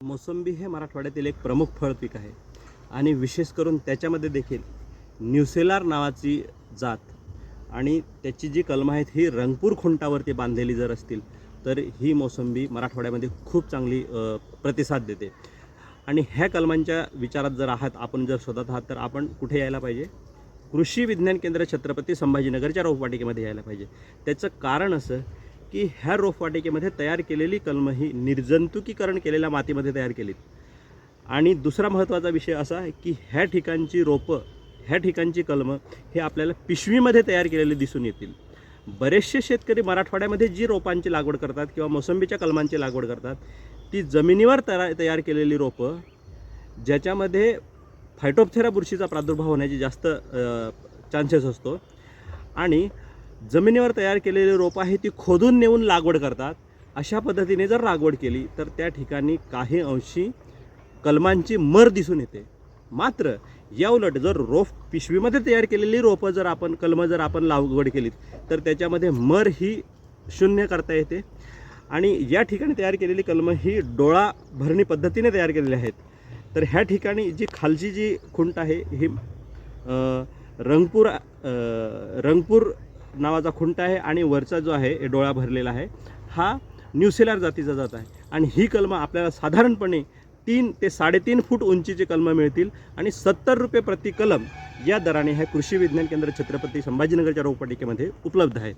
मोसंबी हे मराठवाड्यातील एक प्रमुख फळ पीक आहे. आणि विशेष करून त्याच्यामध्ये देखील न्यूसेलार नावाची जात आणि त्याची जी कलमं आहेत ही रंगपूर खुंटावरती बांधलेली जर असतील तर ही मोसंबी मराठवाड्यामध्ये खूप चांगली प्रतिसाद देते. आणि ह्या कलमांच्या विचारात जर आहात आपण जर शोधत आहात तर आपण कुठे यायला पाहिजे? कृषी विज्ञान केंद्र छत्रपती संभाजीनगरच्या रोपवाटिकेमध्ये यायला पाहिजे. त्याचं कारण असं की ह्या रोपवाटिकेमध्ये तयार केलेली कलमं ही निर्जंतुकीकरण केलेल्या मातीमध्ये तयार केलीत. आणि दुसरा महत्त्वाचा विषय असा आहे की ह्या ठिकाणची रोपं ह्या ठिकाणची कलमं हे आपल्याला पिशवीमध्ये तयार केलेली दिसून येतील. बरेचसे शेतकरी मराठवाड्यामध्ये जी रोपांची लागवड करतात किंवा मोसंबीच्या कलमांची लागवड करतात ती जमिनीवर तयार तयार केलेली रोपं ज्याच्यामध्ये फायटोपथेरा बुरशीचा प्रादुर्भाव होण्याची जास्त चान्सेस असतो. आणि जमिनीवर तयार केलेली रोपं आहे ती खोदून नेऊन लागवड करतात. अशा पद्धतीने जर लागवड केली तर त्या ठिकाणी काही अंशी कलमांची मर दिसून येते. मात्र या उलट जर रोप पिशवीमध्ये तयार केलेली रोपं जर आपण कलमं जर आपण लागवड केलीत तर त्याच्यामध्ये मर ही शून्य करता येते. आणि या ठिकाणी तयार केलेली कलमं ही डोळा भरणी पद्धतीने तयार केलेली आहेत. तर ह्या ठिकाणी जी खालची जी खुंट आहे ही रंगपूर रंगपूर नावाचा खुंट आहे आणि वरचा जो आहे डोळा भरलेला आहे. हा न्यूसेलर जातीचा जात आहे. आणि ही कलमं आपल्याला साधारणपणे तीन ते साडेतीन फूट उंचीची कलमं मिळतील आणि सत्तर रुपये प्रति कलम या दराने ह्या कृषी विज्ञान केंद्र छत्रपती संभाजीनगरच्या रोपवाटिकेमध्ये उपलब्ध आहेत